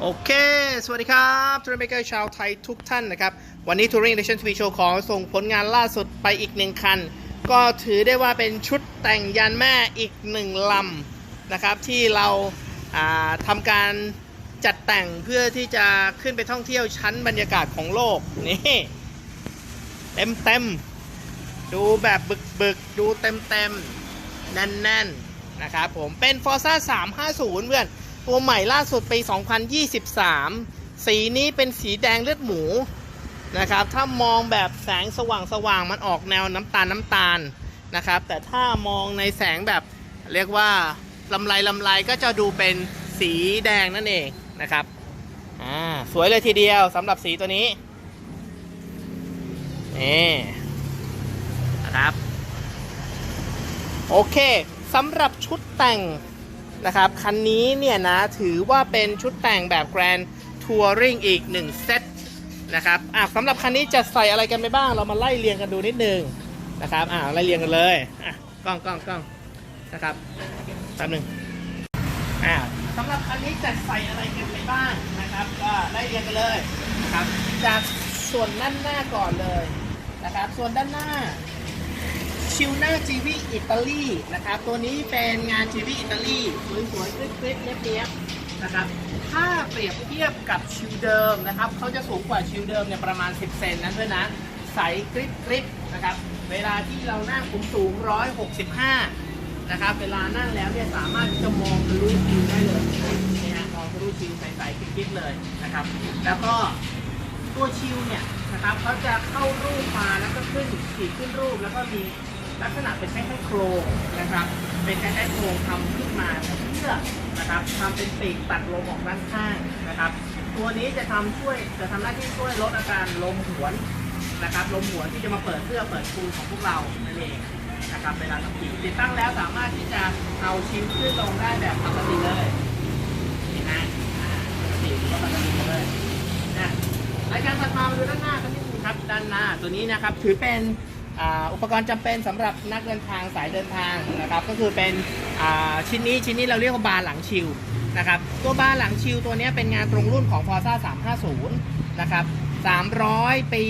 โอเค สวัสดีครับทัวริงเมเกอร์ชาวไทยทุกท่านนะครับ วันนี้ทัวริงเดชั่นทีวีโชว์ของส่งผลงานล่าสุดไปอีกหนึ่งคัน ก็ถือได้ว่าเป็นชุดแต่งยานแม่อีกหนึ่งลำนะครับ ที่เราาทำการจัดแต่งเพื่อที่จะขึ้นไปท่องเที่ยวชั้นบรรยากาศของโลก นี่เต็มเต็มดูแบบบึกบึกดูเต็มเต็มแน่นแน่นๆนะครับผมเป็น Forza 350 เพื่อน ตัวใหม่ล่าสุดปี 2023 สีนี้เป็นสีแดงเลือดหมูนะครับ ถ้ามองแบบแสงสว่างสว่างๆมันออกแนวน้ำตาลน้ำตาลนะครับ แต่ถ้ามองในแสงแบบเรียกว่าลำไรลำไรก็จะดูเป็นสีแดงนั่นเองนะครับ อ่า สวยเลยทีเดียวสำหรับสีตัวนี้ นี่นะครับ โอเคสำหรับชุดแต่ง นะครับ คันนี้เนี่ยนะถือว่าเป็นชุดแต่งแบบ Grand Touring อีก 1 เซตนะครับอะสำหรับคันนี้จะใส่อะไรกันไปบ้าง เรามาไล่เรียงกันดูนิดนึงนะครับอ่าไล่เรียงกันเลยอะกล้องกล้องกล้องนะครับแป๊บหนึงอ่าสำหรับคันนี้จะใส่อะไรกันไปบ้างนะครับ ก็ไล่เรียงกันเลยนะครับจากส่วนด้านหน้าก่อนเลยนะครับ ส่วนด้านหน้า ชิวหน้าจีวีอิตาลีนะครับ ตัวนี้เป็นงานจีวีอิตาลีสวยๆคลิปๆเนี้ยบๆนะครับ ถ้าเปรียบเทียบกับชิวเดิมนะครับเขาจะสูงกว่าชิวเดิมเนี่ยประมาณ 10 เซนนั้นด้วยนะ ใสกริบกริบนะครับ เวลาที่เรานั่งผมสูง 165 นะครับ เวลานั่งแล้วเนี่ยสามารถที่จะมองทะลุชิวได้เลยนี่ฮะมองทะลุชิวใสๆกริบๆเลยนะครับ แล้วก็ตัวชิวเนี่ยนะครับเขาจะเข้ารูปมาแล้วก็ขึ้นขีดขึ้นรูปแล้วก็มี ลักษณะเป็นคล้ายๆโครงนะครับ เป็นคล้ายๆโครงทำขึ้นมาเพื่อนะครับทำเป็นปีกตัดลมออกด้านข้างนะครับ ตัวนี้จะทำช่วยจะทำหน้าที่ช่วยลดอาการลมหวนนะครับ ลมหวนที่จะมาเปิดเสื้อเปิดคูของพวกเรานั่นเองนะครับเวลาขับขี่ติดตั้งแล้วสามารถที่จะเอาชิวขึ้นลงได้แบบปกติเลยนี่นะปกติก็ปกติเลยนะรายการถัดมามาดูด้านหน้ากันนิดนึงครับด้านหน้าตัวนี้นะครับถือเป็น อุปกรณ์จำเป็นสำหรับนักเดินทางสายเดินทางนะครับ ก็คือเป็นชิ้นนี้ชิ้นนี้เราเรียกว่าบาร์หลังชิลนะครับ ตัวบาร์หลังชิลตัวนี้เป็นงานตรงรุ่นของ Forza 350 นะครับ 300 ปี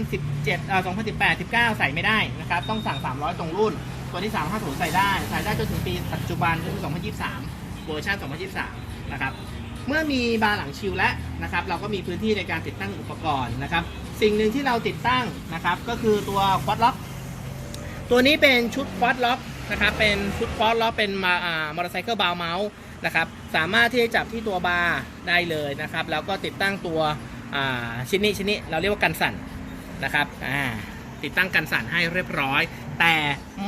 2017เอ่อ2018 19 ใส่ไม่ได้นะครับ ต้องสั่ง 300 ตรงรุ่น ตัวที่ 350 ใส่ได้ ใส่ได้จนถึงปีปัจจุบันก็คือ 2023 เวอร์ชัน2023 นะครับ เมื่อมีบาร์หลังชิลแล้วนะครับ เราก็มีพื้นที่ในการติดตั้งอุปกรณ์นะครับ สิ่งหนึ่งที่เราติดตั้งนะครับ ก็คือตัวควอดล็อก ตัวนี้เป็นชุดควอดล็อกนะครับเป็นชุดควอดล็อกเป็นมาอ่ามอเตอร์ไซค์บาร์เมาส์นะครับสามารถที่จะจับที่ตัวบาร์ได้เลยนะครับแล้วก็ติดตั้งตัวอ่าชิ้นนี้ชิ้นนี้เราเรียกว่ากันสั่นนะครับอ่าติดตั้งกันสั่นให้เรียบร้อย แต่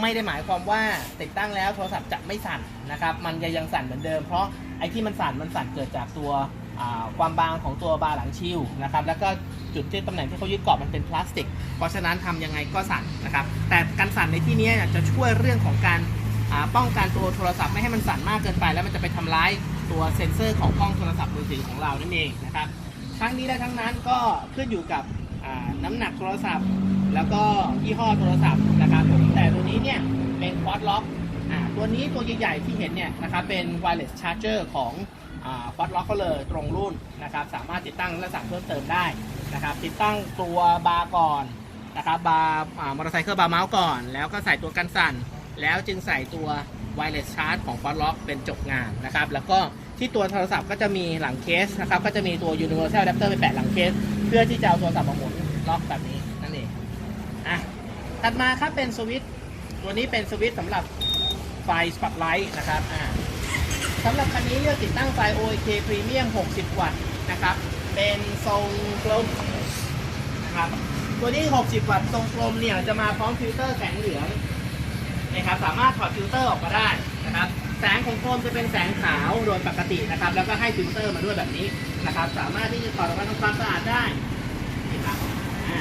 ไม่ได้หมายความว่าติดตั้งแล้วโทรศัพท์จะไม่สั่นนะครับมันจะยังสั่นเหมือนเดิมเพราะไอ้ที่มันสั่นมันสั่นเกิดจากตัว ความบางของตัวบาร์หลังชิลนะครับแล้วก็จุดที่ตำแหน่งที่เขายึดเกาะมันเป็นพลาสติก เพราะฉะนั้นทำยังไงก็สั่นนะครับแต่การสั่นในที่นี้จะช่วยเรื่องของการป้องกันตัวโทรศัพท์ไม่ให้มันสั่นมากเกินไป แล้วมันจะไปทำร้ายตัวเซ็นเซอร์ของกล้องโทรศัพท์มือถือของเรานั่นเองนะครับทั้งนี้และทั้งนั้นก็ขึ้นอยู่กับน้ำหนักโทรศัพท์ แล้วก็ยี่ห้อโทรศัพท์นะครับแต่ตัวนี้เนี่ยเป็นควอดล็อก ตัวนี้ตัวใหญ่ๆที่เห็นเนี่ยนะครับเป็น wireless charger ของควอดล็อกก็เลยตรงรุ่นนะครับสามารถติดตั้งและสั่งเพิ่มเติมได้นะครับติดตั้งตัวบาร์ก่อนนะครับบาร์มอเตอร์ไซค์บาร์เมาส์ก่อน แล้วก็ใส่ตัวกันสั่น แล้วจึงใส่ตัว wireless charge ของ Quad Lock เป็นจบงานนะครับแล้วก็ที่ตัวโทรศัพท์ก็จะมีหลังเคสนะครับก็จะมีตัว universal adapter ไปแปะหลังเคส เพื่อที่จะเอาโทรศัพท์มาหมุนล็อกแบบนี้นั่นเองอะถัดมาครับเป็นสวิตช์ตัวนี้เป็นสวิตช์สำหรับ ไฟ Spotlight นะครับสำหรับคันนี้เลือกติดตั้งไฟ OAK Premium 60 วัตต์นะครับ เป็นทรงกลมนะครับ ตัวนี้ 60 วัตต์ทรงกลมเนี่ยจะมาพร้อมฟิลเตอร์แสงเหลืองนะครับ สามารถถอดฟิลเตอร์ออกมาได้นะครับ แสงของโคมจะเป็นแสงขาวโดยปกตินะครับ แล้วก็ให้ฟิลเตอร์มาด้วยแบบนี้นะครับ สามารถที่จะถอดออกมาทำความสะอาดได้นี่ครับอ่า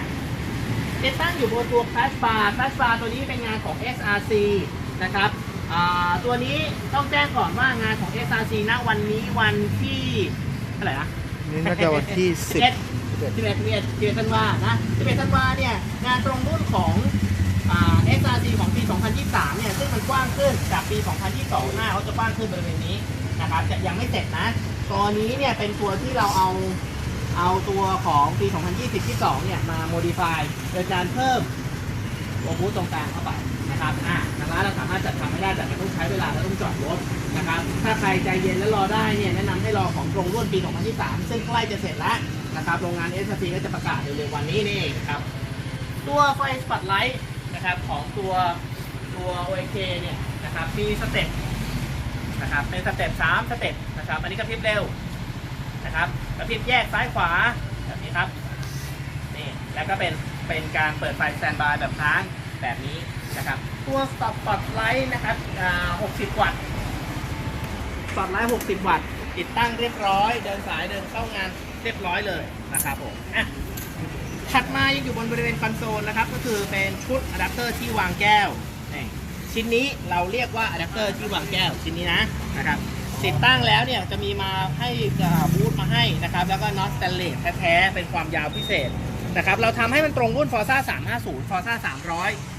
ติดตั้งอยู่บนตัวแฟลชบาร์แฟลชบาร์ตัวนี้เป็นงานของ SRC นะครับ ตัวนี้ต้องแจ้งก่อนว่างานของ SRC ณวันนี้วันที่เท่าไหร่นะนี่น่าจะวันที่สิบ11 11 11 11ธันวานะ11ธันวาเนี่ยงานตรงรุ่นของอ่า SRC ของปี 2023 เนี่ยซึ่งมันกว้างขึ้นจากปี 2022 หน้าเขาจะกว้างขึ้นบริเวณนี้นะครับจะยังไม่เสร็จนะตัวนี้เนี่ยเป็นตัวที่เราเอาเอาตัวของปี 2020-22เนี่ยมา modify โดยการเพิ่มตัวบูธตรงกลางเข้าไปนะครับอ่า ทางร้าเราสามารถจัดทำไม่ได้แต่มันต้องใช้เวลาและต้องจอดรถนะครับ ถ้าใครใจเย็นและรอได้เนี่ยแนะนำให้รอของตรงรุ่นปี 2023 ซึ่งใกล้จะเสร็จแล้วนะครับ โรงงาน s อ c ก็จะประกาศเร็วๆวันนี้นี่เองครับ ตัวไฟสปอตไลท์นะครับของตัวตัว OAK เนี่ยนะครับมีสเต็ปนะครับเป็นสเต็ป3สเต็ปนะครับ อันนี้กระพริบเร็วนะครับกระพริบแยกซ้ายขวาแบบนี้ครับนี่แล้วก็เป็นเป็นการเปิดไฟสแตนบายแบบค้างแบบนี้ นะครับ ตัวสปอตไลท์นะครับ60 วัตต์สปอตไลท์60 วัตต์ ติดตั้งเรียบร้อย เดินสายเดินเข้างานเรียบร้อยเลยนะครับผมอะถัดมายังอยู่บนบริเวณคอนโซลนะครับ ก็คือเป็นชุดอะแดปเตอร์ที่วางแก้ว ชิ้นนี้เราเรียกว่าอะแดปเตอร์ที่วางแก้วชิ้นนี้นะนะครับติดตั้งแล้วเนี่ยจะมีมาให้บูทมาให้นะครับ แล้วก็น็อตสแตนเลสแท้ๆเป็นความยาวพิเศษนะครับ เราทำให้มันตรงรุ่น Forza 350 Forza 300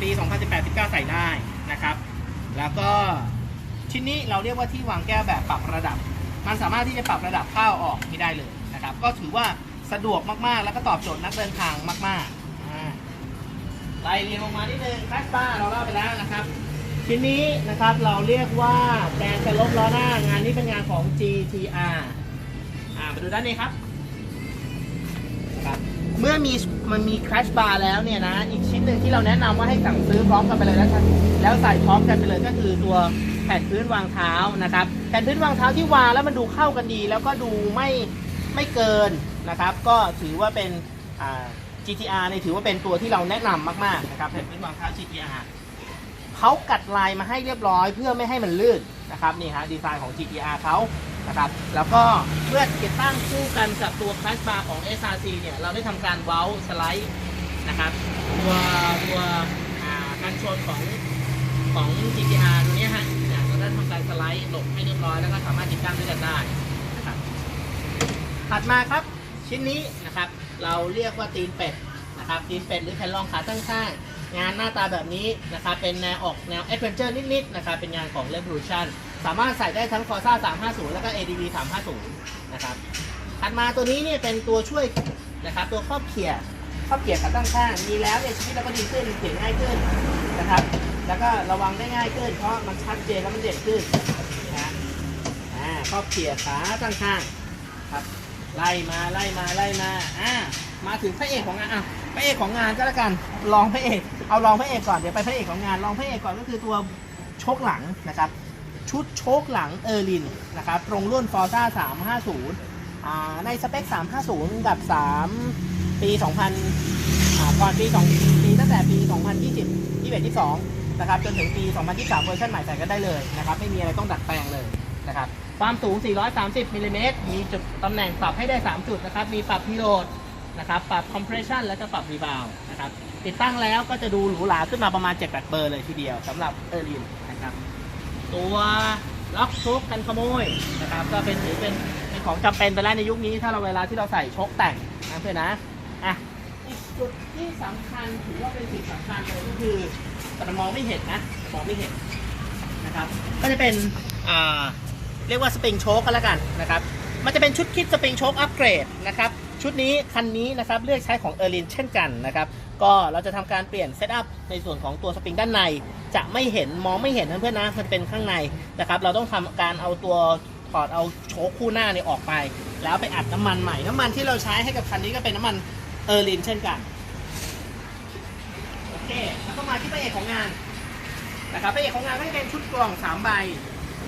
ปี 2018-19 ใส่ได้นะครับ แล้วก็ชิ้นนี้เราเรียกว่าที่วางแก้วแบบปรับระดับ มันสามารถที่จะปรับระดับเข้าออกนี่ได้เลยนะครับ ก็ถือว่าสะดวกมากๆ แล้วก็ตอบโจทย์นักเดินทางมากๆไล่เรียงลงมานิดนึงคลาสบ้าเราเล่าไปแล้วนะครับ ชิ้นนี้นะครับเราเรียกว่าแกนสลบล้อหน้างานนี้เป็นงานของ GTR อ่ามาดูด้านนี้ครับนครับ เมื่อมีมันมี crash bar แล้วเนี่ยนะอีกชิ้นหนึ่งที่เราแนะนำว่าให้สั่งซื้อพร้อมกันไปเลยแล้วกันแล้วใส่พร้อมกันไปเลยก็คือตัวแผ่นพื้นวางเท้านะครับแผ่นพื้นวางเท้าที่วางแล้วมันดูเข้ากันดี แล้วก็ดูไม่ไม่เกินนะครับ ก็ถือว่าเป็น GTR เนี่ยถือว่าเป็นตัวที่เราแนะนำมากๆนะครับแผ่นพื้นวางเท้า GTR เขากัดลายมาให้เรียบร้อยเพื่อไม่ให้มันลื่นนะครับนี่ฮะดีไซน์ของ GTR เขา นะครับ แล้วก็เมื่อติดตั้งคู่กันกับตัวคลาสบาร์ของ SRC เนี่ย เราได้ทำการเว้าสไลด์นะครับ ตัวตัวการชนของของ GTR ตัวนี้ฮะเนี่ยเราได้ทำการสไลด์หลบให้เรียบร้อย แล้วก็สามารถติดตั้งด้วยกันได้นะครับ ถัดมาครับชิ้นนี้นะครับ เราเรียกว่าตีนเป็ดนะครับตีนเป็ดหรือแผ่นรองขาตั้งข้างงานหน้าตาแบบนี้นะครับ เป็นแนวออกแนวแอดเวนเจอร์นิดๆนะครับ เป็นงานของ Revolution สามารถใส่ได้ทั้ง Forza 350 แล้วก็ ADV 350 นะครับ ถัดมาตัวนี้เนี่ยเป็นตัวช่วยนะครับตัวครอบเขี่ยครอบเขี่ยขาตั้งข้าง มีแล้วเนี่ยชีวิตเราก็ดีขึ้นเขียนง่ายขึ้นนะครับ แล้วก็ระวังได้ง่ายขึ้น เพราะมันชัดเจนแล้วมันเด็ดขึ้นนะอ่าครอบเขี่ยขาตั้งข้างครับ ไล่มาไล่มาไล่มาอ่ามาถึงพระเอกของงานอะพระเอกของงานก็แล้วกันรองพระเอก เอารองพระเอกก่อนเดี๋ยวไปพระเอกของงานรองพระเอกก่อนก็คือตัวโชคหลังนะครับ ชุดโชคหลังเออร์ลินนะครับตรงรุ่น Forza 350 ในสเปค 350 กับ 3 ปี 2000ก่อนปี 2 ปีตั้งแต่ปี 2020 21 22 นะครับ จนถึงปี 2023 เวอร์ชันใหม่ใส่กันได้เลยนะครับ ไม่มีอะไรต้องดัดแปลงเลยนะครับ ความสูง 430 มิลลิเมตร มีจุดตำแหน่งปรับให้ได้ 3 จุดนะครับ มีปรับพิโรดนะครับปรับคอมเพรสชันแล้วก็ปรับรีบาวนะครับติดตั้งแล้วก็จะดูหรูหราขึ้นมาประมาณ 7-8 เบอร์เลยทีเดียวสำหรับเออร์ลินนะครับ ตัวล็อกชคกันขโมยนะครับ ก็เป็นถือเป็นเป็นของจำเป็นไปแล้วในยุคนี้ถ้าเราเวลาที่เราใส่ชคแต่งนะเพื่อนนะอะอีกจุดที่สำคัญถือว่าเป็นสิ่งสำคัญเลยก็คือแต่มันมองไม่เห็นนะมองไม่เห็นนะครับ ก็จะเป็นอ่าเรียกว่าสปริงโชคกันแล้วกันนะครับ มันจะเป็นชุดคิดสปริงโชคอัปเกรดนะครับชุดนี้คันนี้นะครับเลือกใช้ของเออร์ลินเช่นกันนะครับ ก็เราจะทำการเปลี่ยนเซตอัพในส่วนของตัวสปริงด้านใน จะไม่เห็นมองไม่เห็นนะเพื่อนนะมันเป็นข้างในนะครับ เราต้องทำการเอาตัวถอดเอาโชคคู่หน้าเนี่ยออกไป แล้วไปอัดน้ำมันใหม่ น้ำมันที่เราใช้ให้กับคันนี้ก็เป็นน้ำมันเออร์ลินเช่นกันโอเคแล้วก็มาที่พระเอกของงานนะครับพระเอกของงานก็จะเป็นชุดกล่องสามใบ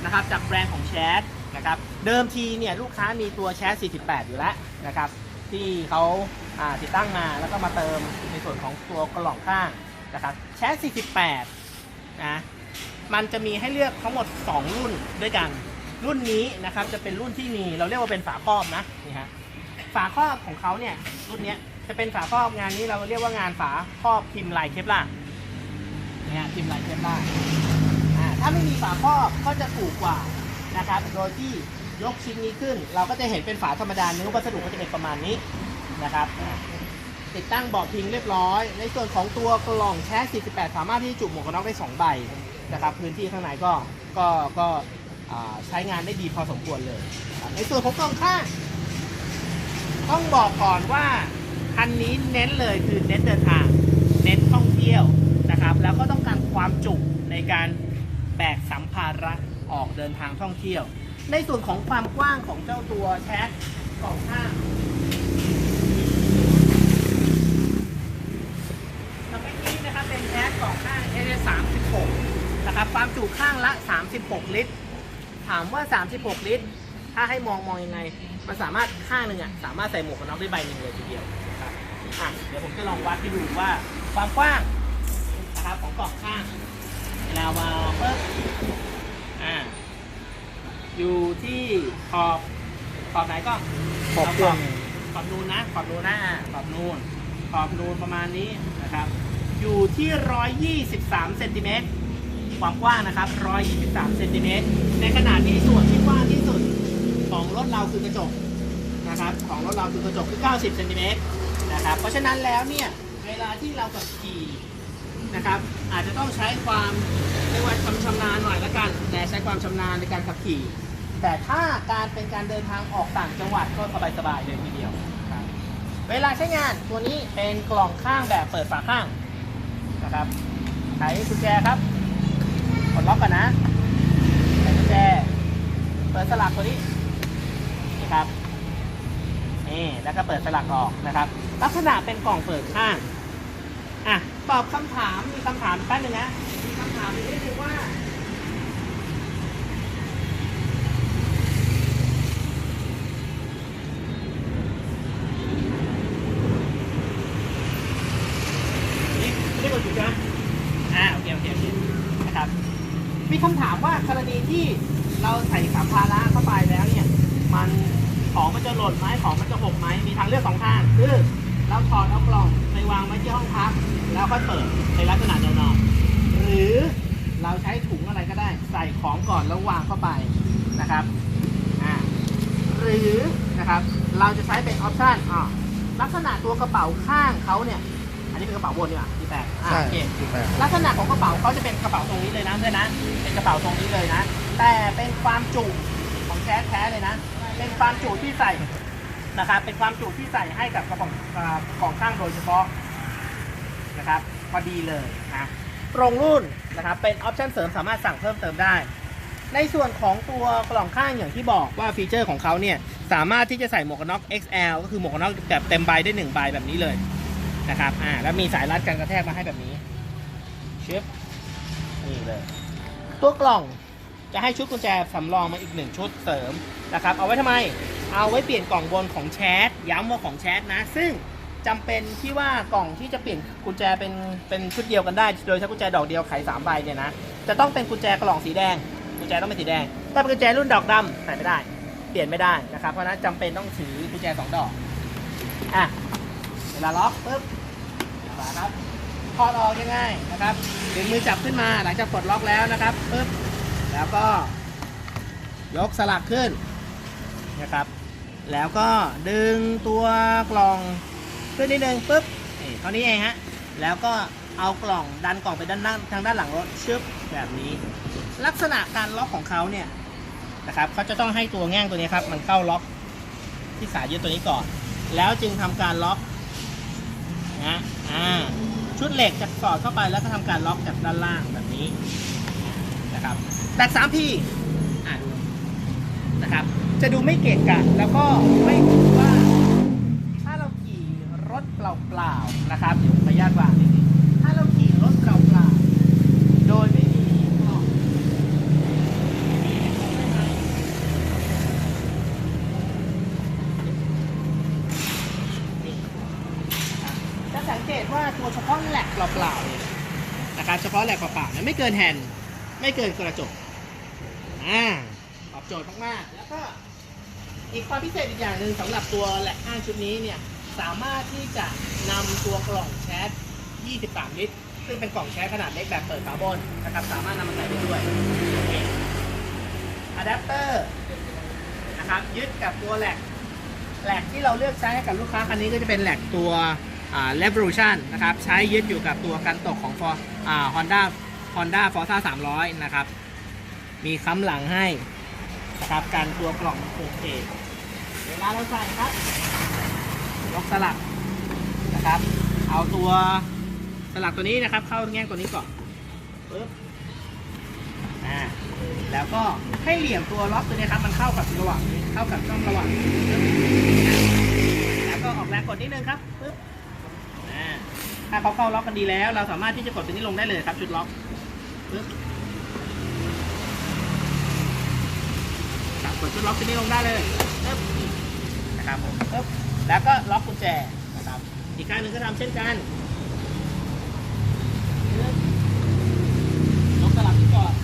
นะครับจากแบรนด์ของแชทนะครับเดิมทีเนี่ยลูกค้ามีตัวแชท48 อยู่แล้วนะครับที่เขา ติดตั้งมาแล้วก็มาเติมในส่วนของตัวกล่องข้างนะครับแชท48นะมันจะมีให้เลือกทั้งหมด 2 รุ่นด้วยกัน รุ่นนี้นะครับจะเป็นรุ่นที่มีเราเรียกว่าเป็นฝาครอบนะนี่ฮะฝาครอบของเขาเนี่ยรุ่นนี้จะเป็นฝาครอบงานนี้เราเรียกว่างานฝาครอบพิมพ์ลายเคปลาเนี่ยฮะพิมพ์ลายเคปล่าถ้าไม่มีฝาครอบก็จะถูกกว่านะครับโดยที่ยกชิ้นนี้ขึ้น เราก็จะเห็นเป็นฝาธรรมดาเนื้อวัสดุก็จะเป็นประมาณนี้ นะครับ ติดตั้งเบาะพิงเรียบร้อย ในส่วนของตัวกล่องแชส48 สามารถที่จะจุหมวกกันน็อกได้ 2 ใบนะครับพื้นที่ข้างในก็ก็ก็ใช้งานได้ดีพอสมควรเลย ในส่วนของกล่องข้างต้องบอกก่อนว่าคันนี้เน้นเลยคือเน้นเดินทาง เน้นท่องเที่ยวนะครับ แล้วก็ต้องการความจุในการแบกสัมภาระออกเดินทางท่องเที่ยว ในส่วนของความกว้างของเจ้าตัวแชทกล่องข้างสเปคนี้นะครับเป็นแชทกล่องข้าง s 36 นะครับ ความจุข้างละ 36 ลิตร ถามว่า 36 ลิตร ถ้าให้มองมองยังไง มันสามารถข้างหนึ่งอะสามารถใส่หมวกกันน็อกได้ใบหนึ่งเลยทีเดียวนะครับอะเดี๋ยวผมจะลองวัดให้ดูว่าความกว้างนะครับของกล่องข้างเวลาวางปุ๊บอ่าอยู่ที่ขอบขอบไหนก็ขอบเครื่องขอบนูนนะขอบนูนนะอะขอบนูนขอบนูนประมาณนี้นะครับ อยู่ที่ 123เซนติเมตรความกว้างนะครับ 123เซนติเมตรในขณะที่ส่วนที่กว้างที่สุดของรถเราคือกระจกนะครับของรถเราคือกระจกคือ 90เซนติเมตรนะครับเพราะฉะนั้นแล้วเนี่ยเวลาที่เราขับขี่นะครับ อาจจะต้องใช้ความเรียกว่าความชำนาญหน่อยละกัน แต่ใช้ความชำนาญในการขับขี่ แต่ถ้าการเป็นการเดินทางออกต่างจังหวัดก็สบายๆเลยทีเดียว เวลาใช้งานตัวนี้เป็นกล่องข้างแบบเปิดฝาข้าง ครับไขกุญแจครับกดล็อกก่อนนะใส่กุญแจ เปิดสลักตัวนี้นี่ครับนี่แล้วก็เปิดสลักออกนะครับ ลักษณะเป็นกล่องเปิดข้างอะตอบคำถามมีคำถามแป๊บนึงนะมีคำถามอีกนิดนึงว่า นี่ไม่ได้กดจุดนะอ่าโอเคโอเคโอเคนะครับ มีคำถามว่ากร ณีที่เราใส่สัมภาระเข้าไปแล้วเนี่ย มันของมันจะหล่นไหมของมันจะหกไหมมีทางเลือกสองทางคือเราถอดเอากล่องไปวางไว้ที่ห้องพัก แล้วค่อยเปิดในลักษณะแนวนอนหรือเราใช้ถุงอะไรก็ได้ ใส่ของก่อนแล้ววางเข้าไปนะครับอ่าหรือนะครับเราจะใช้เป็นออปชันอ่าลักษณะตัวกระเป๋าข้างเขาเนี่ย อันนี้เป็นกระเป๋าบนดีกว่าที่แปดอ่าใช่โอเค ที่แปดลักษณะของกระเป๋าเขาจะเป็นกระเป๋าตรงนี้เลยนะเพื่อนนะ เป็นกระเป๋าตรงนี้เลยนะ แต่เป็นความจุของแท้แท้ๆเลยนะ เป็นความจุที่ใส่นะครับ เป็นความจุที่ใส่ให้กับกระป๋องอ่ากล่องข้างโดยเฉพาะนะครับ พอดีเลยนะตรงรุ่นนะครับ เป็นออปชันเสริมสามารถสั่งเพิ่มเติมได้ ในส่วนของตัวกล่องข้างอย่างที่บอกว่าฟีเจอร์ของเขาเนี่ยสามารถที่จะใส่หมวกกันน็อก XL ก็คือหมวกกันน็อกแบบเต็มใบได้หนึ่งใบแบบนี้เลย นะครับอ่าแล้วมีสายรัดกันกระแทกมาให้แบบนี้ชึบนี่เลย ตัวกล่องจะให้ชุดกุญแจสำรองมาอีกหนึ่งชุดเสริมนะครับเอาไว้ทำไม เอาไว้เปลี่ยนกล่องบนของแชทย้ำว่าของแชทนะ ซึ่งจำเป็นที่ว่ากล่องที่จะเปลี่ยนกุญแจเป็นเป็นชุดเดียวกันได้ โดยใช้กุญแจดอกเดียวไขสามใบเนี่ยนะจะต้องเป็นกุญแจกล่องสีแดง กุญแจต้องเป็นสีแดงถ้าเป็นกุญแจรุ่นดอกดำใส่ไม่ได้ เปลี่ยนไม่ได้นะครับเพราะฉะนั้นจำเป็นต้องถือกุญแจสองดอกอะ เวลาล็อกปุ๊บฝาครับถอดออกยังไงนะครับดึงมือจับขึ้นมาหลังจากปลดล็อกแล้วนะครับปึ๊บแล้วก็ ยกสลักขึ้นนะครับ แล้วก็ดึงตัวกล่องขึ้นนิดนึงปึ๊บนี่เท่านี้เองฮะแล้วก็เอากล่องดันกล่องไปด้านหน้าทางด้านหลังรถชึบแบบนี้ ลักษณะการล็อกของเขาเนี่ยนะครับเขาจะต้องให้ตัวแง่งตัวนี้ครับ มันเข้าล็อกที่สายยึดตัวนี้ก่อน แล้วจึงทำการล็อก นะอ่าชุดเหล็กจะสอดเข้าไปแล้วก็ทำการล็อกจากด้านล่างแบบนี้นะครับแตกสามทีอ่าดูนะครับจะดูไม่เกะกะแล้วก็ไม่รู้ว่า ถ้าเราขี่รถเปล่าๆนะครับเดี๋ยวขออนุญาตวางนิดนึงถ้าเราขี่รถเปล่าๆโดยไม่มีกล่องนี่ จะสังเกตว่าตัวเฉพาะแหลกเปล่าๆเนี่ยนะครับ เฉพาะแหลกเปล่าๆนี่ยไม่เกินแฮนด์ไม่เกินกระจกอ่าตอบโจทย์มากๆ แล้วก็อีกความพิเศษอีกอย่างหนึ่งสำหรับตัวแหลกข้างชุดนี้เนี่ยสามารถที่จะนำตัวกล่องแชท 23 ลิตร ซึ่งเป็นกล่องแชทขนาดเล็กแบบเปิดฝาบนนะครับสามารถนำมาใส่ได้ด้วยอะแดปเตอร์นะครับยึดกับตัวแหลกแหลกที่เราเลือกใช้ให้กับลูกค้าคันนี้ก็จะเป็นแหลกตัว อ่า Revolution นะครับใช้ยึดอยู่กับตัวกันตกของ For อ่า Honda Honda Forza 300นะครับ มีค้ำหลังให้นะครับการตัวกล่องโอเคเวลาเราใส่ครับยกสลักนะครับ เอาตัวสลักตัวนี้นะครับ เข้าแง่งตัวนี้ก่อนปึ๊บอ่าแล้วก็ให้เหลี่ยมตัวล็อกตัวนี้ครับมันเข้ากับระหว่างเข้ากับช่องระหว่างแล้วก็ออกแรงกดนิดนึงครับปึ๊บ ถ้าเขาเข้าล็อกกันดีแล้ว เราสามารถที่จะกดตัวนี้ลงได้เลยครับ ชุดล็อกปึ๊บครับกดชุดล็อกตัวนี้ลงได้เลยนะครับผมแล้วก็ล็อกกุญแจนะครับอีกข้างหนึ่งก็ทำเช่นกันปึ๊บยกสลับที่ก่อน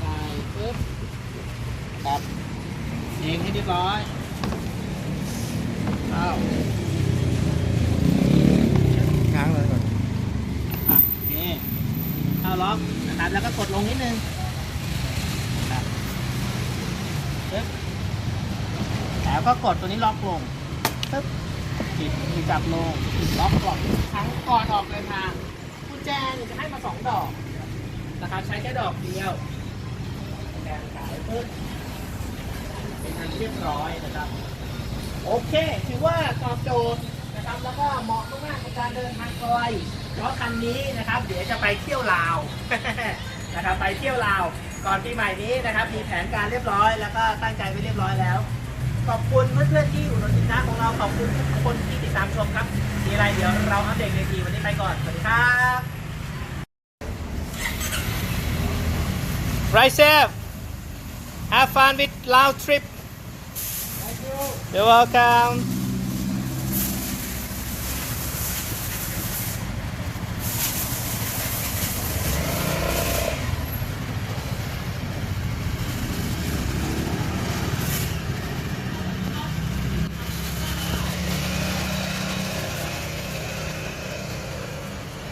ใส่ปึ๊บครับเองให้เรียบร้อยเข้า ง้างเลยก่อน อะโอเคเข้าล็อกนะครับ แล้วก็กดลงนิดนึงครับปึ๊บแล้ว ก็กดตัวนี้ล็อกลงปึ๊บปิดมือจับลงปิดล็อกก่อนครั้งก่อนออกเดินทางกุญแจนจะให้มาสองดอกนะครับใช้แค่ดอกเดียวกุญแจขายปึ๊บเป็นอันเรียบร้อยนะครับโอเคถือว่าตอบโจทย์นะครับแล้วก็เหมาะมากๆในการเดินทางไกลเพราะคันนี้นะครับ เดี๋ยวจะไปเที่ยวลาวนะครับไปเที่ยวลาวก่อนปีใหม่นี้นะครับ มีแผนการเรียบร้อย แล้วก็ตั้งใจไว้เรียบร้อยแล้ว ขอบคุณเพื่อนๆที่อุดหนุนสินค้าของเราขอบคุณทุกคนที่ติดตามชมครับมีอะไรเดี๋ยวเราอัปเดตในทีวันนี้ไปก่อน สวัสดีครับ Right safe Have fun with Lao trip You're welcome